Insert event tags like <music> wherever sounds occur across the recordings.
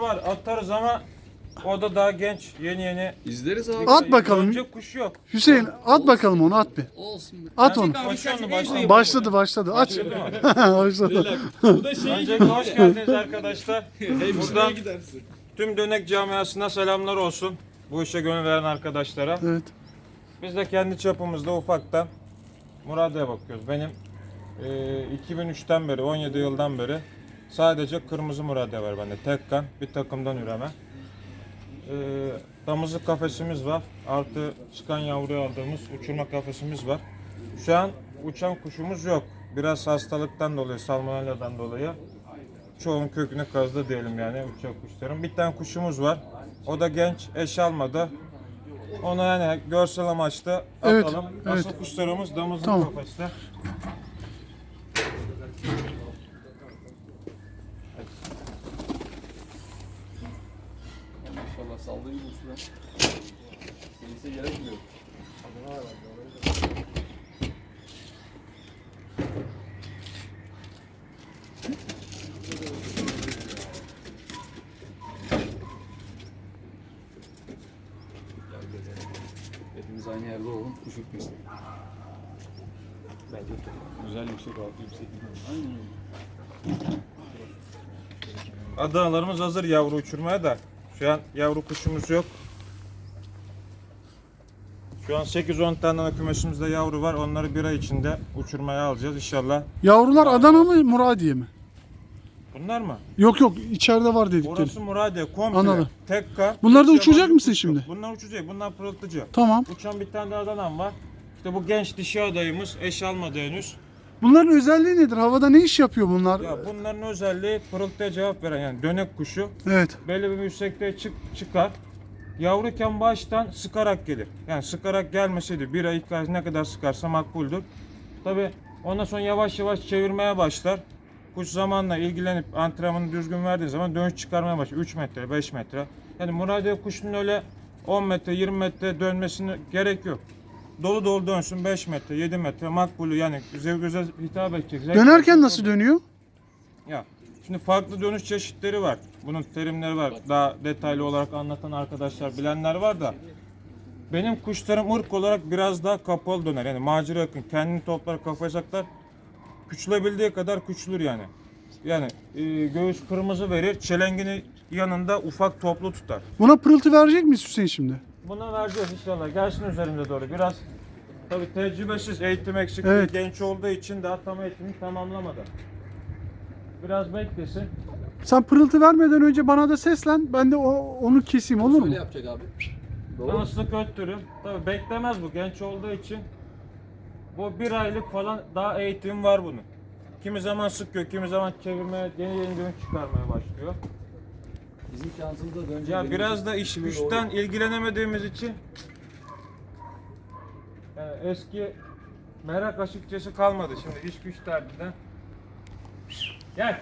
var atarız ama o da daha genç yeni yeni. İzleriz abi. At bakalım. Önce kuş yok. Hüseyin at bakalım onu at bir. Olsun be. At onu. Başladı başladı. Başladı başladı. Aç. Başladı. <laughs> Bu da şey Öncelikle hoş geldiniz arkadaşlar. <laughs> Buradan gidersin. tüm dönek camiasına selamlar olsun. Bu işe gönül veren arkadaşlara. Evet. Biz de kendi çapımızda ufaktan Muradya'ya bakıyoruz. Benim e, 2003'ten beri, 17 yıldan beri sadece kırmızı Muradya var bende. Tek kan, bir takımdan üreme. E, damızlık kafesimiz var. Artı çıkan yavruyu aldığımız uçurma kafesimiz var. Şu an uçan kuşumuz yok. Biraz hastalıktan dolayı, salmonelladan dolayı çoğun kökünü kazdı diyelim yani uçak kuşların. Bir tane kuşumuz var. O da genç, eş almadı. Onu yani görsel amaçlı Evet, atalım. evet. Asıl kuşlarımız damızlık Tamam. kafeste. Hepimiz aynı yerde olalım, kuş ürkmesin. Bence Güzel yüksek, altı yüksek. Aynen öyle. Adanalarımız hazır yavru uçurmaya da. Şu an yavru kuşumuz yok. Şu an 8-10 tane kümesimizde yavru var. Onları bir ay içinde uçurmaya alacağız inşallah. Yavrular Adana mı Muradiye mi? Bunlar mı? Yok yok içeride var dedikleri. Orası Muradiye komple. Anladım. Tek kan. Bunlar da hiç uçacak yabancı mısın şimdi? Bunlar uçacak. Bunlar pırıltıcı. Tamam. Uçan bir tane de Adana'm var. İşte bu genç dişi adayımız eş almadı henüz. Bunların özelliği nedir? Havada ne iş yapıyor bunlar? Ya bunların özelliği pırıltıya cevap veren yani dönek kuşu. Evet. belli bir yüksekliğe çık, çıkar. Yavruyken baştan sıkarak gelir. Yani sıkarak gelmeseydi bir ay iki ay ne kadar sıkarsa makbuldür. Tabi ondan sonra yavaş yavaş çevirmeye başlar. Kuş zamanla ilgilenip antrenmanı düzgün verdiği zaman dönüş çıkarmaya başlar. 3 metre, 5 metre. Yani Muradiye kuşunun öyle 10 metre, 20 metre dönmesine gerek yok. Dolu dolu dönsün 5 metre, 7 metre makbulü yani göze göze hitap edecek. zevk Dönerken nasıl dönüyor? Ya şimdi farklı dönüş çeşitleri var. Bunun terimleri var. Daha detaylı olarak anlatan arkadaşlar bilenler var da. Benim kuşlarım ırk olarak biraz daha kapalı döner. Yani macera yakın. Kendini toplar, kafayı saklar. Küçülebildiği kadar küçülür yani. Yani e, göğüs kırmızı verir. Çelengini yanında ufak toplu tutar. Buna pırıltı verecek miyiz Hüseyin şimdi? Buna vereceğiz inşallah. Gelsin üzerinde doğru. Biraz tabii tecrübesiz, eğitim eksikliği Evet. genç olduğu için daha tam eğitimini tamamlamadı. Biraz beklesin. Sen pırıltı vermeden önce bana da seslen. Ben de o, onu keseyim olur mu? Şöyle yapacak abi. Doğru? Danslık öttürüm. Tabii beklemez bu genç olduğu için. Bu bir aylık falan daha eğitim var bunun. Kimi zaman sıkıyor, kimi zaman çevirmeye, yeni yeni dönüş çıkarmaya başlıyor. Bizim şansımıza dönecek. Ya biraz da iş güçten ilgilenemediğimiz için yani eski merak açıkçası kalmadı şimdi iş güç derdinden. Gel.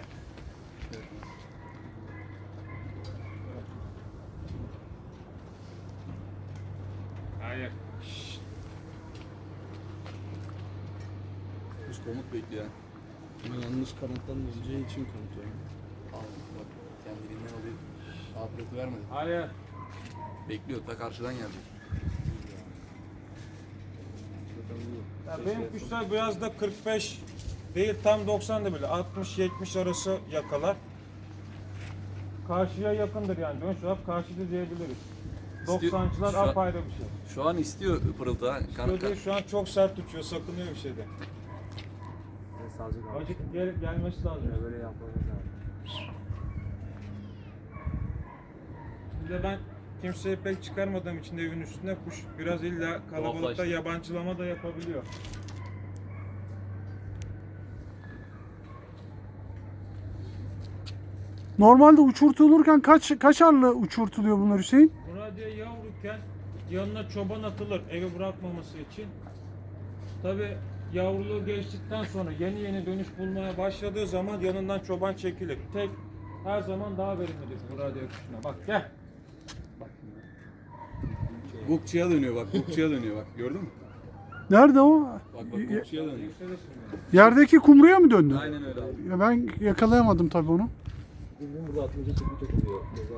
Hayır. Şşt. Kuş komut bekliyor. Ama yanlış kanattan üzeceği için komutuyor. Al bak kendiliğinden oluyor. Afiyeti vermedi. Hayır. Bekliyor ta karşıdan gelecek. Ya benim kuşlar biraz da 45 değil tam 90 da bile 60-70 arası yakalar. Karşıya yakındır yani dönüş olarak karşıda diyebiliriz. İstiyor- 90'cılar şu an- apayrı bir şey. Şu an istiyor pırıltı ha. Kan, Şöyle kan. şu an çok sert uçuyor, sakınıyor bir şeyden. Acık gel, gelmesi lazım. Böyle yapmamız lazım. Bir de ben kimseyi pek çıkarmadığım için evin üstünde kuş biraz illa kalabalıkta yabancılama da yapabiliyor. Normalde uçurtulurken kaç kaçarlı uçurtuluyor bunlar Hüseyin? Buraya yavruken yanına çoban atılır evi bırakmaması için. Tabi yavruluğu geçtikten sonra yeni yeni dönüş bulmaya başladığı zaman yanından çoban çekilir. Tek her zaman daha verimlidir bu radyo kuşuna. Bak gel. Gukçuya dönüyor bak. Gukçuya dönüyor bak. Gördün mü? Nerede o? Bak bak Gukçuya dönüyor. Yerdeki kumruya mı döndü? Aynen öyle abi. Ya ben yakalayamadım tabii onu. Bizim burada atmaca çekimi çok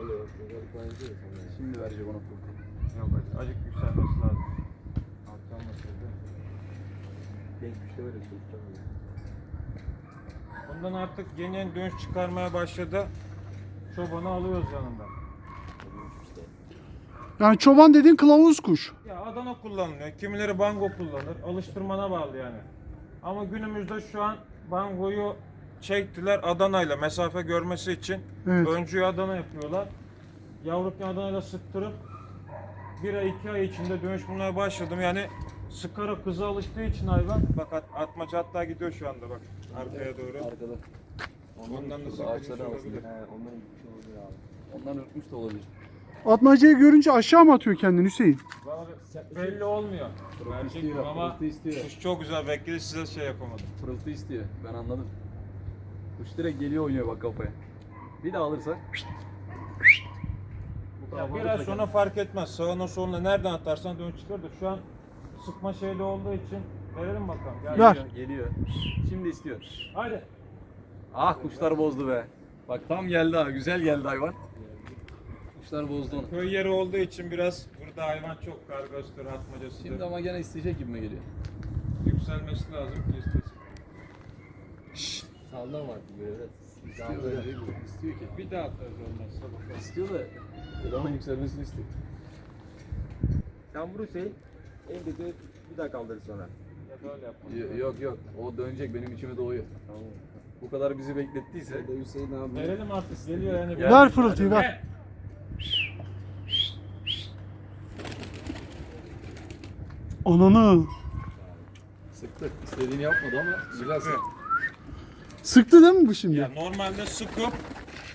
oluyor. Sen yani. Şimdi verecek ona pul. Yok hadi. Acık yükselmesi lazım. Güçte böyle bir şey. Bundan artık yeni yeni dönüş çıkarmaya başladı. Çobanı alıyoruz yanında. Yani çoban dediğin kılavuz kuş. Ya Adana kullanılıyor. Kimileri bango kullanır. Alıştırmana bağlı yani. Ama günümüzde şu an bangoyu çektiler Adana'yla mesafe görmesi için. Evet. Öncüyü Adana yapıyorlar. Yavrukları Adana'yla sıktırıp bir ay iki ay içinde dönüş bulmaya başladım. Yani sıkara kıza alıştığı için hayvan. Bak at, atmaca hatta gidiyor şu anda bak arkaya doğru. Arkada. Ondan da Ağaçları sakınmış olabilir. He, ondan bir şey oluyor abi. Ondan öpmüş de olabilir. Atmacayı görünce aşağı mı atıyor kendini Hüseyin? Vallahi belli olmuyor. Mi istiyor, ama pırıltı istiyor. kuş çok güzel bekledi size şey yapamadım. Pırıltı istiyor. Ben anladım. Kuş direkt geliyor oynuyor bak kafaya. Bir de alırsak. Bu Ya biraz sonra fark etmez. Sağına soluna nereden atarsan dön çıkar da şu an sıkma şeyli olduğu için verelim bakalım. Gel. Ver. Geliyor, geliyor. Şimdi istiyor. Hadi. Ah kuşlar bozdu be. Bak tam geldi ha. Güzel geldi hayvan. Kuşlar bozdu onu. Köy yeri olduğu için biraz burada hayvan çok kargaştır, atmacasıdır. Şimdi ama gene isteyecek gibime geliyor. Yükselmesi lazım ki istesin. Sağlam var böyle. Evet. Da. İstiyor ki. Bir daha atarız olmazsa bakalım. İstiyor da eleman yükselmesini istiyor. Sen vur Hüseyin. En kötü bir daha kaldırır sonra. Ya. Y- Yok yok. O dönecek benim içime doğuyor. Tamam. Bu kadar bizi beklettiyse. Hüseyin abi. Verelim artık geliyor yani. Gel. Ver fırıltıyı ver. Ananı. Sıktı. İstediğini yapmadı ama güzel sıktı. Sıktı değil mi bu şimdi? Ya normalde sıkıp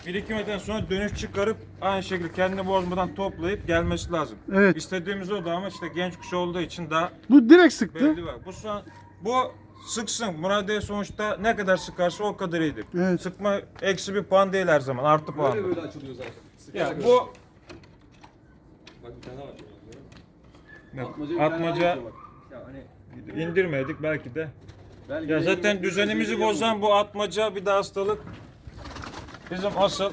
bir iki metreden sonra dönüş çıkarıp aynı şekilde kendini bozmadan toplayıp gelmesi lazım. Evet. İstediğimiz o da ama işte genç kuş olduğu için daha Bu direkt sıktı. belli var. Bu şu an bu sıksın. Muradiye sonuçta ne kadar sıkarsa o kadar iyidir. Evet. Sıkma eksi bir puan değil her zaman. Artı puan. Böyle böyle açılıyor zaten. Ya Sıkarak bu Bak bir tane var. Atmaca bir tane atmaca daha yapıyor Ya hani indirmedik belki de. Belki Ya zaten düzenimizi bozan bu atmaca bir de hastalık. Bizim asıl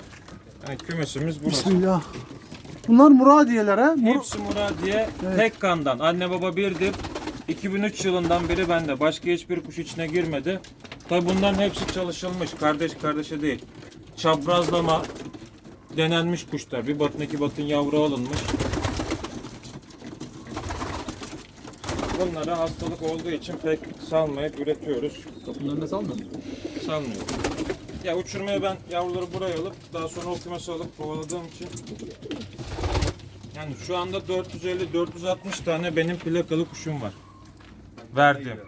yani kümesimiz burası. Bismillah. Bunlar Muradiyeler ha? Mur Hepsi Muradiye Evet. tek kandan. Anne baba birdir. 2003 yılından beri bende. Başka hiçbir kuş içine girmedi. Tabi bunların hepsi çalışılmış. Kardeş kardeşe değil. Çaprazlama denenmiş kuşlar. Bir batın iki batın yavru alınmış. Bunlara hastalık olduğu için pek salmayıp üretiyoruz. Kapının önüne. Salmıyor. Ya uçurmaya ben yavruları buraya alıp daha sonra o kümese alıp kovaladığım için yani şu anda 450-460 tane benim plakalı kuşum var. Verdim.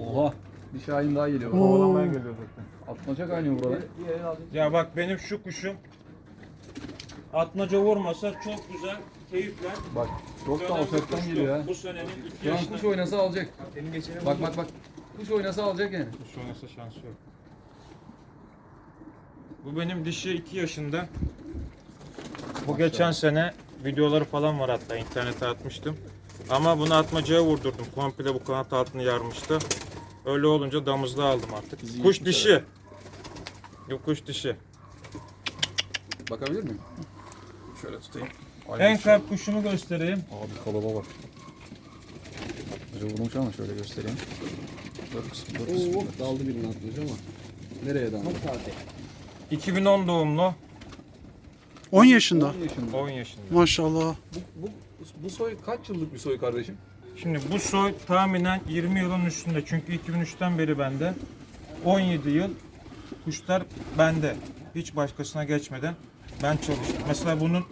Oha. Bir şahin daha geliyor. Oo. Kovalamaya geliyor zaten. Atmaca kaynıyor burada. Ya bak benim şu kuşum atmaca vurmasa çok güzel keyifler. Bak çok da kuştu. geliyor ha. Bu senenin 2 Şu an yaşında. kuş oynasa alacak. Bak bak bak. Kuş oynasa alacak yani. Kuş oynasa şansı yok. Bu benim dişi 2 yaşında. Bu geçen sene videoları falan var hatta internete atmıştım. Ama bunu atmacaya vurdurdum. Komple bu kanat altını yarmıştı. Öyle olunca damızlı aldım artık. Bizi Kuş dişi. Yok kuş dişi. Bakabilir miyim? Şöyle tutayım. En kalp kuşumu göstereyim. Abi kalıba bak. Acı vurmuş ama şöyle göstereyim. Dur kısım, dur kısım. Oo, daldı birinin atmaca ama. Nereye daldı? Çok taze. 2010 doğumlu. 10 yaşında. 10 yaşında. 10 yaşında. Maşallah. Bu, bu, bu soy kaç yıllık bir soy kardeşim? Şimdi bu soy tahminen 20 yılın üstünde. Çünkü 2003'ten beri bende. 17 yıl kuşlar bende. Hiç başkasına geçmeden ben çalıştım. Mesela bunun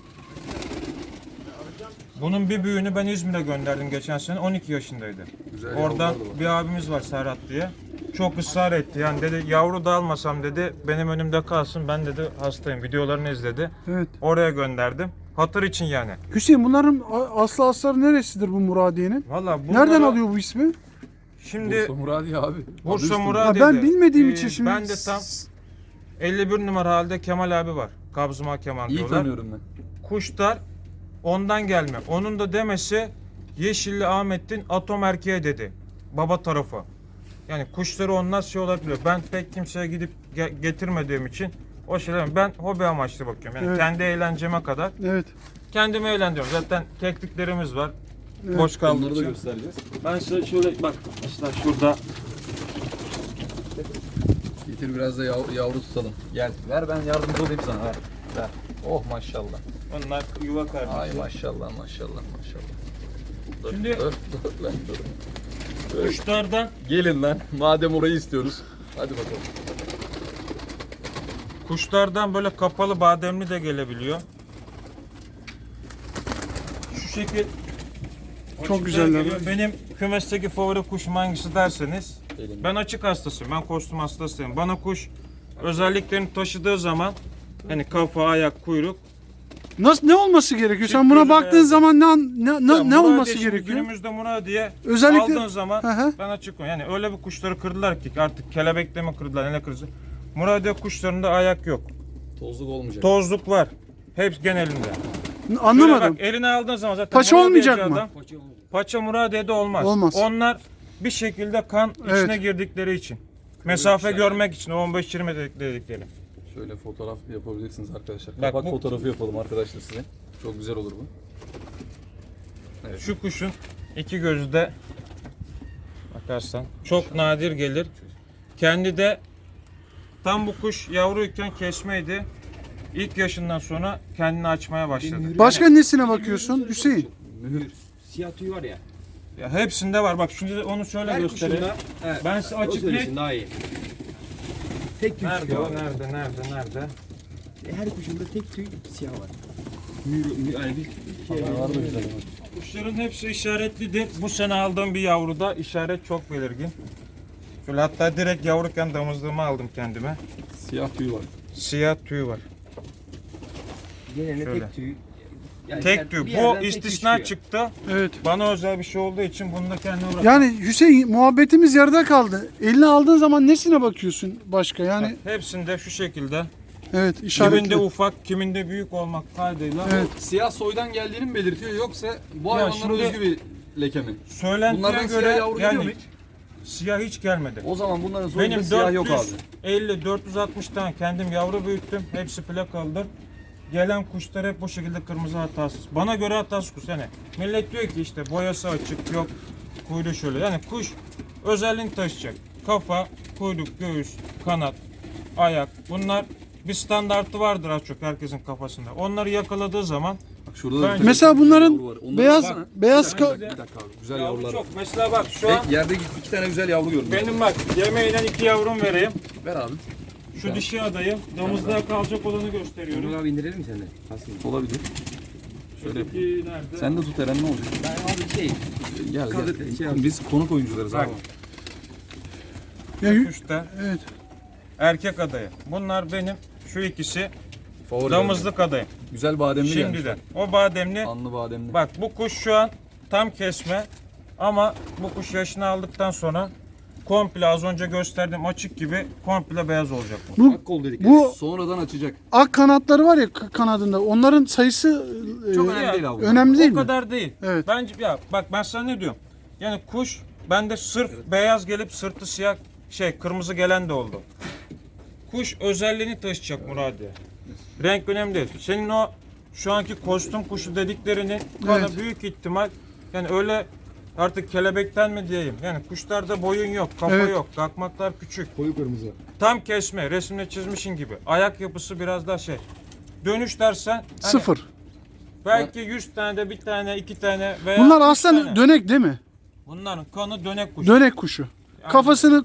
bunun bir büyüğünü ben İzmir'e gönderdim geçen sene. 12 yaşındaydı. Güzel Oradan bir abimiz var Serhat diye. Çok ısrar etti. Yani dedi yavru da almasam dedi. Benim önümde kalsın. Ben dedi hastayım. Videolarını izledi. Evet. Oraya gönderdim. Hatır için yani. Hüseyin bunların aslı asları neresidir bu Muradiye'nin? Valla bunları- Nereden alıyor bu ismi? Şimdi Bursa Muradi abi. Bursa üstünde. Muradi. Ha, ben bilmediğim Ee, için şimdi. Ben de tam 51 numara halde Kemal abi var. Kabzıma Kemal İyi diyorlar. tanıyorum ben. Kuşlar ondan gelme. Onun da demesi Yeşilli Ahmet'in atom erkeği dedi. Baba tarafı. Yani kuşları onlar şey olabiliyor. Ben pek kimseye gidip ge- getirmediğim için o şeyler ben hobi amaçlı bakıyorum. Yani Evet. kendi eğlenceme kadar Evet. kendimi eğlendiriyorum. Zaten tekniklerimiz var. Evet. Boş kaldığı Onları da için. göstereceğiz. Ben size şöyle bak işte şurada Getir biraz da yav- yavru tutalım. Gel. Ver ben yardımcı olayım sana. Ver. Ver. Oh maşallah. onlar yuva kardeşi. Ay maşallah maşallah maşallah. Dur, Şimdi- dur, dur lan dur. Kuşlardan Gelin lan. Madem orayı istiyoruz. Hadi bakalım. Kuşlardan böyle kapalı bademli de gelebiliyor. Şu şekil Çok güzeller. geliyor. Benim kümesteki favori kuşum hangisi derseniz Elinde. ben açık hastasıyım. Ben kostüm hastasıyım. Bana kuş özelliklerini taşıdığı zaman hani kafa, ayak, kuyruk Nasıl ne olması gerekiyor? Sen Çift buna gözü baktığın beyaz. zaman ne ne ne, Ya ne olması şimdi gerekiyor? Günümüzde Muradiye Özellikle- aldığın zaman Hı hı. ben açık yani öyle bir kuşları kırdılar ki artık kelebekle mi kırdılar ne kırdı. Muradiye kuşlarında ayak yok. Tozluk olmayacak. Tozluk var. Hepsi genelinde. Şöyle Anlamadım. bak eline aldığın zaman zaten Paça olmayacak mı? adam, Paça Muradiye'de olmaz. Olmaz. Onlar bir şekilde kan içine Evet. girdikleri için. Mesafe görmek için o 15-20 dedik- dedikleri. Şöyle fotoğraf yapabilirsiniz arkadaşlar. Bak Kapak bu- fotoğrafı yapalım arkadaşlar size. Çok güzel olur bu. Şu kuşun iki gözü de bakarsan çok nadir gelir. Kendi de tam bu kuş yavruyken kesmeydi. İlk yaşından sonra kendini açmaya başladı. Başka nesine bakıyorsun Hüseyin? Mühür. Siyah tüy var ya. Ya hepsinde var. Bak şimdi onu şöyle Her göstereyim. kuşunda. Evet. Ben size açık net. daha iyi. Tek tüy Nerede çıkıyor. o? Nerede? Nerede? Nerede? Her kuşunda tek tüy siyah var. Mühür, mühür, yani bir şey Var da güzel. Kuşların hepsi işaretlidir. Bu sene aldığım bir yavruda işaret çok belirgin. Şöyle hatta direkt yavruken damızlığımı aldım kendime. Siyah tüy var. Siyah tüy var. Genelde Şöyle. tek tüy. Yani tek bir Bu yerden tek tüy istisna çıktı. Evet. Bana özel bir şey olduğu için bunu da kendime bıraktım. Yani Hüseyin muhabbetimiz yarıda kaldı. Eline aldığın zaman nesine bakıyorsun başka? Yani Bak, hepsinde şu şekilde. evet Kiminde işaretli. ufak, kiminde büyük olmak kaydıyla. Evet. Siyah soydan geldiğini mi belirtiyor yoksa bu Ya hayvanlara şimdi- özgü bir leke mi? Söylentiye göre siyah yavru geliyor mu yani hiç? siyah hiç gelmedi. O zaman bunların soyunda Benim siyah yok abi. 450 460 tane kendim yavru büyüttüm. Hepsi plakalıdır. Gelen kuşlar hep bu şekilde kırmızı hatasız. Bana göre hatasız kuş. Yani millet diyor ki işte boyası açık yok kuyruğu şöyle. Yani kuş özelliğini taşıyacak. Kafa, kuyruk, göğüs, kanat, ayak. Bunlar bir standartı vardır az çok herkesin kafasında. Onları yakaladığı zaman Bak şurada da bir Mesela tane bunların yavru var. Beyaz baksana. beyaz Bir dakika, ka- bir dakika abi. Güzel yavru yavrular. çok. Mesela bak şu an Ve yerde iki tane güzel yavru gördüm. benim bak yemeğinden iki yavrum vereyim. Ver abi. Şu dişi adayım. Damızlığa kalacak olanı gösteriyorum. Onur abi indirelim mi seni? Aslında. Olabilir. Şöyle Öteki nerede? Sen de tut Eren ne olacak? Ben abi şey. Gel Kaldır, gel. şey yap. Biz konuk oyuncularız Bak. abi. Ya, Üstte evet. erkek adayı. Bunlar benim şu ikisi Favori damızlık adayım. Güzel bademli Şimdiden. gelmiş. O bademli. Anlı bademli. Bak bu kuş şu an tam kesme ama bu kuş yaşını aldıktan sonra komple az önce gösterdiğim açık gibi komple beyaz olacak bu. Bu Akkol dedik. bu Sonradan açacak. ak kanatları var ya k- kanadında. Onların sayısı e, Çok önemli değil abi. önemli değil o mi? kadar değil. Evet. Bence ya bak ben sana ne diyorum? Yani kuş bende sırf beyaz gelip sırtı siyah şey kırmızı gelen de oldu. Kuş özelliğini taşıyacak Muradiye. Renk önemli değil. Senin o şu anki kostüm kuşu dediklerinin bana Evet. büyük ihtimal yani öyle artık kelebekten mi diyeyim? Yani kuşlarda boyun yok, kafa Evet. yok, kalkmaklar küçük. Koyu kırmızı. Tam kesme, resimde çizmişin gibi. Ayak yapısı biraz daha şey. Dönüş dersen hani Sıfır. belki 100 tane de bir tane, iki tane veya Bunlar üç aslen tane. dönek değil mi? Bunların kanı dönek kuş. Dönek kuşu. Kafasını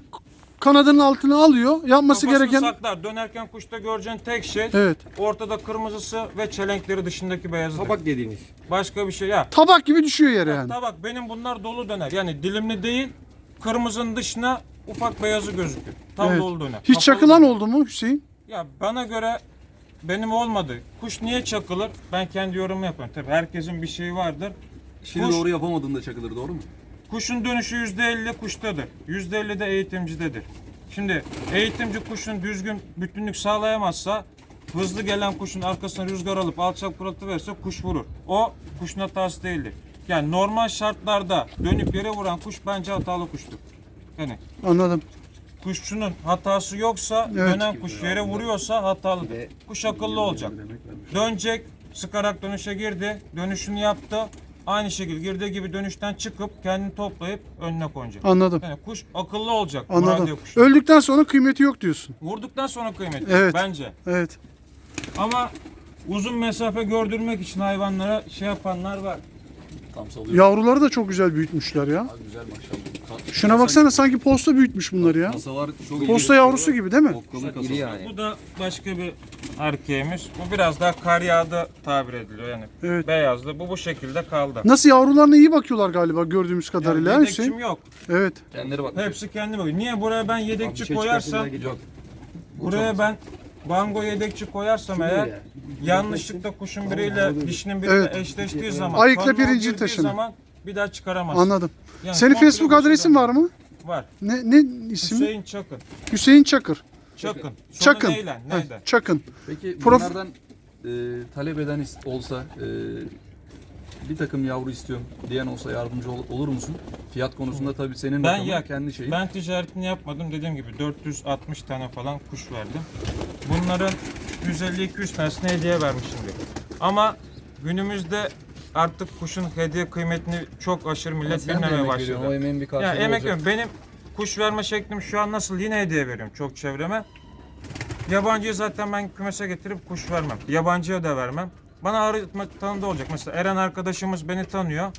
kanadının altına alıyor. Yapması Kafasını gereken saklar. Dönerken kuşta göreceğin tek şey Evet. ortada kırmızısı ve çelenkleri dışındaki beyazıdır. Tabak dediğimiz. Başka bir şey ya. Tabak gibi düşüyor yere yani. Tabak benim bunlar dolu döner. Yani dilimli değil. Kırmızının dışına ufak beyazı gözüküyor. Tam Evet. dolu döner. Hiç Kapalı çakılan döner. oldu mu Hüseyin? Ya bana göre benim olmadı. Kuş niye çakılır? Ben kendi yorumu yapıyorum. Tabii herkesin bir şeyi vardır. İşini Kuş- doğru yapamadığında çakılır doğru mu? Kuşun dönüşü %50 kuştadır. %50 de eğitimcidedir. Şimdi eğitimci kuşun düzgün bütünlük sağlayamazsa hızlı gelen kuşun arkasına rüzgar alıp alçak pırıltı verirse kuş vurur. O kuşun hatası değildir. Yani normal şartlarda dönüp yere vuran kuş bence hatalı kuştur. Yani Anladım. kuşçunun hatası yoksa Evet. dönen kuş yere vuruyorsa hatalıdır. Kuş akıllı olacak. Dönecek, sıkarak dönüşe girdi, dönüşünü yaptı. Aynı şekilde girdiği gibi dönüşten çıkıp kendini toplayıp önüne konacak. Anladım. Yani kuş akıllı olacak. Anladım. kuşu. Öldükten sonra kıymeti yok diyorsun. Vurduktan sonra kıymetli Evet. bence. Evet. Ama uzun mesafe gördürmek için hayvanlara şey yapanlar var. Tam salıyor. Yavruları da çok güzel büyütmüşler ya. Abi güzel maşallah. Ka- Şuna baksana sanki posta büyütmüş bunları ya. Masalar çok Posta yavrusu gibi değil mi? Okkalı kasa. İri yani. Bu da başka bir erkeğimiz. Bu biraz daha kar yağdı tabir ediliyor yani. Evet. Beyazdı. Bu bu şekilde kaldı. Nasıl yavrularına iyi bakıyorlar galiba gördüğümüz kadarıyla Yani şey. yedekçim yok. Evet. Kendileri bak. Hepsi kendi bakıyor. Niye buraya ben yedekçi şey koyarsam, Yok. buraya ben bango yedekçi koyarsam eğer yanlışlıkla kuşun biriyle dişinin biriyle Evet. eşleştiği zaman, Ayıkla kanına pirincin girdiği taşını. zaman bir daha çıkaramazsın. Anladım. Yani Senin komple Facebook adresin var mı? Var. Ne ne ismi? Hüseyin Çakın. Hüseyin Çakır. Çakın. Sonu Çakın. neyle? Neydi? Çakın. Peki Prof- bunlardan e, talep eden is- olsa e, bir takım yavru istiyorum diyen olsa yardımcı ol- olur musun? Fiyat konusunda tabii senin Ben ya kendi şeyin. ben ticaretini yapmadım. Dediğim gibi 460 tane falan kuş verdim. Bunların 150-200 tanesini hediye vermişimdir. Ama günümüzde artık kuşun hediye kıymetini çok aşırı millet bilmemeye veriyorsun, O başladı. emeğin bir karşılığı emek olacak. Benim kuş verme şeklim şu an nasıl yine hediye veriyorum çok çevreme. Yabancıyı zaten ben kümese getirip kuş vermem. Yabancıya da vermem. Bana arıtma tanıdığı olacak. Mesela Eren arkadaşımız beni tanıyor.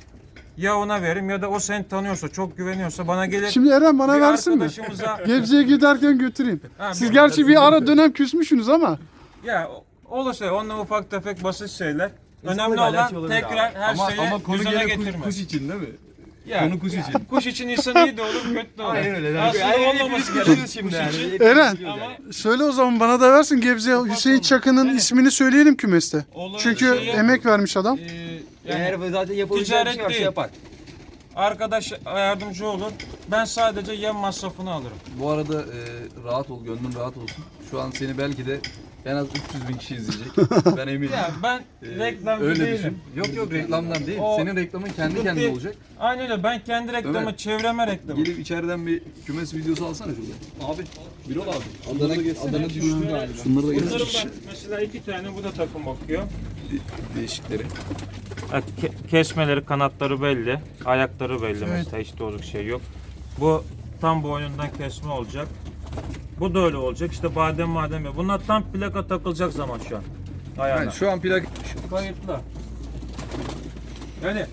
Ya ona veririm ya da o seni tanıyorsa, çok güveniyorsa bana gelir. Şimdi Eren bana bir versin mi? arkadaşımıza <laughs> Gebze'ye giderken götüreyim. Ha, Siz bir- gerçi bir ara dönem küsmüşsünüz ama. ya olursa onunla ufak tefek basit şeyler. Önemli İnsanlık olan alakası olabilir tekrar her Ama, şeyi ama konu düzene gene kuş, getirmek. kuş için değil mi? Ya, Konu kuş için. kuş için insan iyi de olur, kötü de olur. Aynen öyle. Aslında Aynen olmaması gerekiyor. biliyoruz şimdi kuş yani. için. Eren Ama söyle o zaman bana da versin Gebze Hüseyin. Çakı'nın Evet. ismini söyleyelim kümeste. olur Çünkü şey emek vermiş adam. Ee, yani Eğer zaten yapabileceği bir ticaret şey varsa değil. yapar. arkadaş yardımcı olur. Ben sadece yem masrafını alırım. Bu arada e, rahat ol, gönlün rahat olsun. Şu an seni belki de en az 300 bin kişi izleyecek. <laughs> ben eminim. Ya ben Ee, reklamcı öyle değilim. düşün. Yok yok reklamdan değil. O- Senin reklamın kendi kendine değil. olacak. Aynen öyle. Ben kendi reklamı, Ömer. çevreme reklamı. Gelip içeriden bir kümes videosu alsana şurada. Abi. Birol abi. Adana, Adana düştü galiba. Şunları da Bunların getir. bak mesela iki tane bu da takım bakıyor. Değişikleri. Kesmeleri, kanatları belli. Ayakları belli Evet. mesela hiç doğru şey yok. Bu tam boynundan kesme olacak. Bu da öyle olacak. İşte badem madem ya. Bunlar tam plaka takılacak zaman şu an. Ayağına. Yani şu an plak Kayıtlı. Yani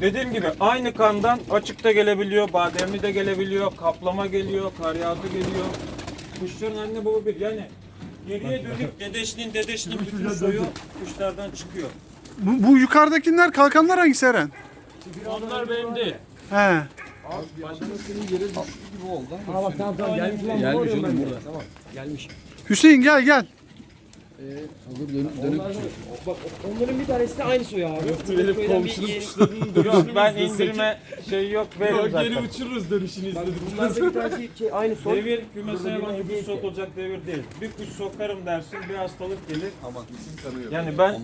dediğim gibi aynı kandan açık da gelebiliyor, bademli de gelebiliyor, kaplama geliyor, karyatı geliyor. Kuşların anne baba bir yani geriye dönük dedeşliğin dedeşliğin bütün soyu kuşlardan çıkıyor. Bu, bu yukarıdakiler kalkanlar hangisi Eren? Onlar benim değil. He. Ha bak tamam tamam gelmiş lan. Gelmiş oğlum burada. Tamam gelmiş. Hüseyin gel gel. hazır dönüp dönüp Bak onların bir tanesi de aynı soyu abi. Benim Köyden bir komşunun kuşlarının Yok ben indirme şey yok veririm Geri zaten. uçururuz dönüşünü izledim. Bunlarda bir tanesi şey aynı soy. Devir kümese yabancı kuş sokulacak devir değil. Bir kuş sokarım dersin bir hastalık gelir. aman isim tanıyor. Yani ben.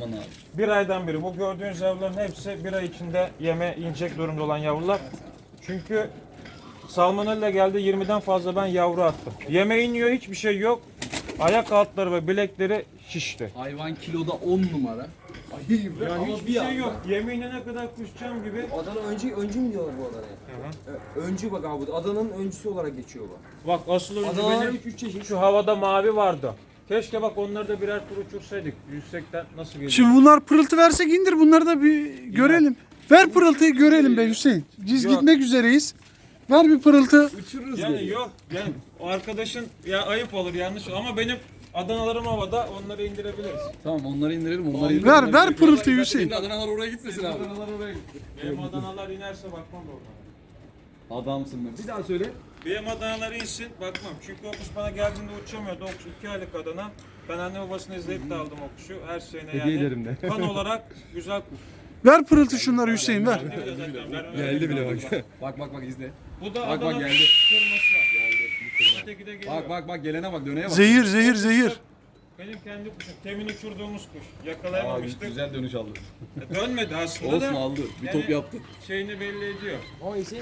Bir aydan beri bu gördüğünüz yavruların hepsi bir ay içinde yeme inecek durumda olan yavrular. Çünkü salmonella geldi 20'den fazla ben yavru attım. Yeme iniyor hiçbir şey yok. Ayak altları ve bilekleri şişti. Hayvan kiloda 10 numara. Yani hiçbir şey yok. Yeme inene kadar kuşacağım gibi. Adana öncü, öncü mü diyorlar bu Adana'ya? Öncü bak abi. Adana'nın öncüsü olarak geçiyor bu. Bak asıl önce Adanalar benim 3 3 çeşit. şu havada mavi vardı. Keşke bak onları da birer tur uçursaydık. Yüksekten nasıl geliyor? Şimdi bunlar pırıltı versek indir bunları da bir görelim. Ver pırıltıyı görelim be Hüseyin. Biz Yok. gitmek üzereyiz. Ver bir pırıltı. Uçururuz Yani geri. yok yani o arkadaşın ya ayıp olur yanlış ama benim Adanalarım havada onları indirebiliriz. Tamam onları indirelim onları Ver indirelim. ver pırıltıyı Hüseyin. Adanalar oraya gitmesin abi. Benim Adanalar inerse bakmam da oradan. Adamsın be. Bir daha söyle. Benim Adanalar insin bakmam. Çünkü o kuş bana geldiğinde uçamıyordu. O kuş iki aylık Adana. Ben anne babasını izleyip de aldım o kuşu. Her şeyine yani. ederim de. Kan olarak güzel kuş. Ver pırıltı şunları Hüseyin ver. Geldi bile bak. Bak bak bak izle. Bu da Bak, bak, geldi. kırması. Geldi. Öteki de geliyor. Bak bak bak gelene bak döneye bak. Zehir zehir zehir. benim kendi kuşum. Temin uçurduğumuz kuş. Aa, Yakalayamamıştık. güzel dönüş aldı. E, Dönmedi aslında Olsun da. aldı. Bir Yani- top yaptı. Şeyini belli ediyor.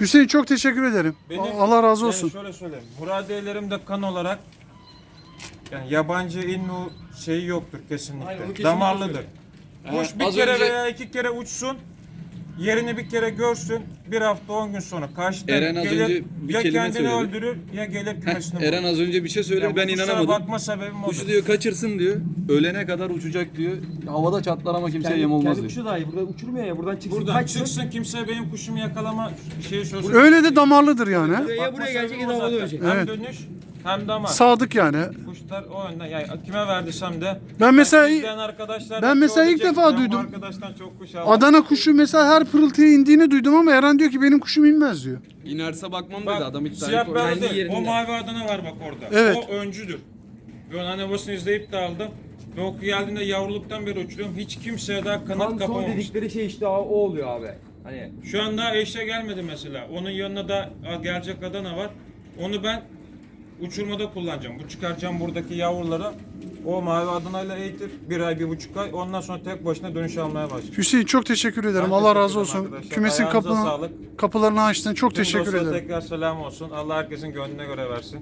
Hüseyin çok teşekkür ederim. Benim- Allah razı olsun. Şöyle söyleyeyim. Muradiyelerimde kan olarak yani yabancı innu şeyi yoktur kesinlikle Damarlıdır. Kuş bir az kere önce- veya iki kere uçsun. Yerini bir kere görsün. Bir hafta on gün sonra karşıda Eren az gelir önce bir ya kelime kendini söyledi. öldürür ya gelir kümesini Eren az önce bir şey söyledi ben inanamadım. bakma sebebim odur. Kuşu diyor kaçırsın diyor. Ölene kadar uçacak diyor. Havada çatlar ama kimseye yem olmaz kendi diyor. kuşu dahi burada uçurmuyor ya buradan çıksın Buradan kaçsın. çıksın kimse benim kuşumu yakalama şeyi söz Öyle de damarlıdır yani. ha? Ya buraya gelecek ya da havada ölecek. Hem dönüş hem damar. Sadık yani. Kuşlar o yönden yani kime verdiysem de Ben mesela izleyen arkadaşlar ben da mesela ilk defa ben bu duydum. Arkadaştan çok kuş aldım. Adana kuşu mesela her pırıltıya indiğini duydum ama Eren diyor ki benim kuşum inmez diyor. İnerse bakmam Bak, dedi adam iddiayı siyah koydu. beyaz Kendi değil. yerinde. O mavi Adana var bak orada. Evet. O öncüdür. Ben anne babasını izleyip de aldım. Ve o geldiğinde yavruluktan beri uçuruyorum. Hiç kimseye daha kanat Kan son kapamamış. dedikleri şey işte o oluyor abi. Hani Şu an daha eşe gelmedi mesela. Onun yanına da gelecek Adana var. Onu ben uçurmada kullanacağım. Bu çıkaracağım buradaki yavruları. O mavi Adana'yla eğitir. Bir ay, bir buçuk ay. Ondan sonra tek başına dönüş almaya başlayacak. Hüseyin çok teşekkür ederim. Ben Allah teşekkür razı ederim olsun. arkadaşlar. Kümesin Ayağınıza kapını, sağlık. kapılarını açtın. Çok Tüm teşekkür dostlara ederim. Tekrar selam olsun. Allah herkesin gönlüne göre versin.